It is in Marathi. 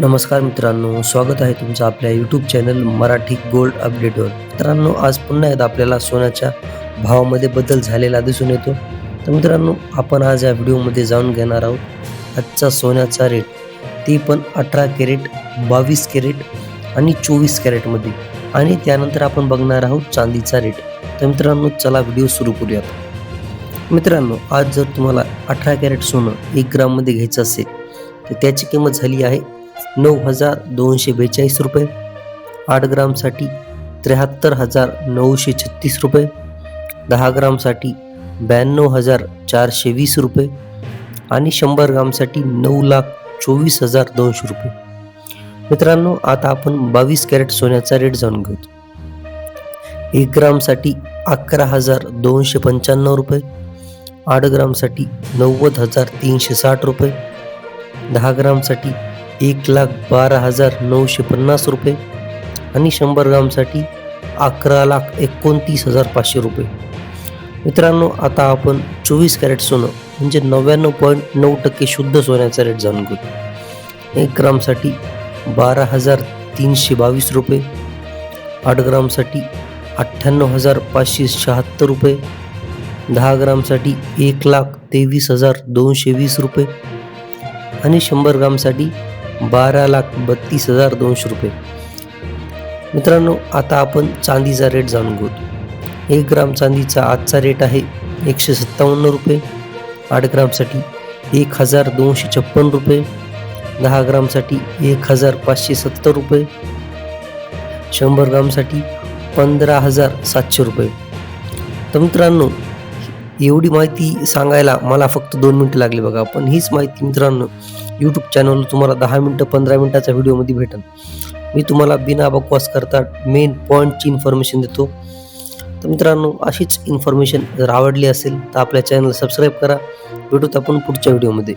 नमस्कार मित्रांनो स्वागत आहे तुमचं आपल्या यूट्यूब चॅनल मराठी गोल्ड अपडेटवर मित्रांनो आज पुन्हा एकदा आपल्याला सोन्याच्या भावामध्ये बदल झालेला दिसून येतो. तर मित्रांनो आपण आज या व्हिडिओमध्ये जाऊन घेणार आहोत आजचा सोन्याचा रेट ते पण अठरा कॅरेट बावीस कॅरेट आणि चोवीस कॅरेटमध्ये आणि त्यानंतर आपण बघणार आहोत चांदीचा रेट तर मित्रांनो चला व्हिडिओ सुरू करूयात. मित्रांनो आज जर तुम्हाला अठरा कॅरेट सोनं एक ग्राममध्ये घ्यायचं असेल तर त्याची किंमत झाली आहे नऊ हजार दोनशे बेचाळीस रुपये. आठ ग्रामसाठी त्र्याहत्तर हजार नऊशे छत्तीस रुपये. दहा ग्रामसाठी ब्याण्णव हजार चारशे वीस रुपये. आणि शंभर ग्रामसाठी नऊ लाख चोवीस हजार दोनशे रुपये. मित्रांनो आता आपण बावीस कॅरेट सोन्याचा रेट जाणून घेऊ एक ग्रामसाठी अकरा हजार दोनशे पंच्याण्णव रुपये. आठ ग्रामसाठी नव्वद हजार तीनशे साठ रुपये. दहा ग्रामसाठी एक लाख बारा हजार नऊशे पन्नास रुपये आणि शंभर ग्रामसाठी अकरा लाख एकोणतीस हजार पाचशे रुपये. मित्रांनो आता आपण चोवीस कॅरेट सोनं म्हणजे नव्याण्णव पॉईंट नऊ टक्के शुद्ध सोन्याचा रेट जाणून घेऊ. एक ग्रामसाठी बारा हजार तीनशे बावीस रुपये आठ ग्रामसाठी अठ्ठ्याण्णव हजार पाचशे शहात्तर रुपये दहा ग्रामसाठी एक लाख तेवीस हजार दोनशे वीस रुपये आणि शंभर ग्रामसाठी बारा लाख बत्तीस हजार दोनशे रुपये. मित्रांनो आता आपण चांदीचा रेट जाणून घेऊ एक ग्राम चांदीचा आजचा रेट आहे एकशे सत्तावन्न रुपये. आठ ग्रामसाठी एक हजार दोनशे छप्पन रुपये. दहा ग्रामसाठी एक हजार पाचशे सत्तर रुपये. शंभर ग्रामसाठी पंधरा हजार सातशे रुपये. तर मित्रांनो एवढी माहिती सांगायला मला फक्त दोन मिनटं लागली बघा. पण हीच माहिती मित्रांनो यूट्यूब चॅनल तुम्हाला दहा मिनटं पंधरा मिनटाच्या व्हिडिओमध्ये भेटेल मी तुम्हाला बिना बकवास करता मेन पॉईंटची इन्फॉर्मेशन देतो. तर मित्रांनो अशीच इन्फॉर्मेशन जर आवडली असेल तर आपल्या चॅनल सबस्क्राईब करा. भेटूत आपण पुढच्या व्हिडिओमध्ये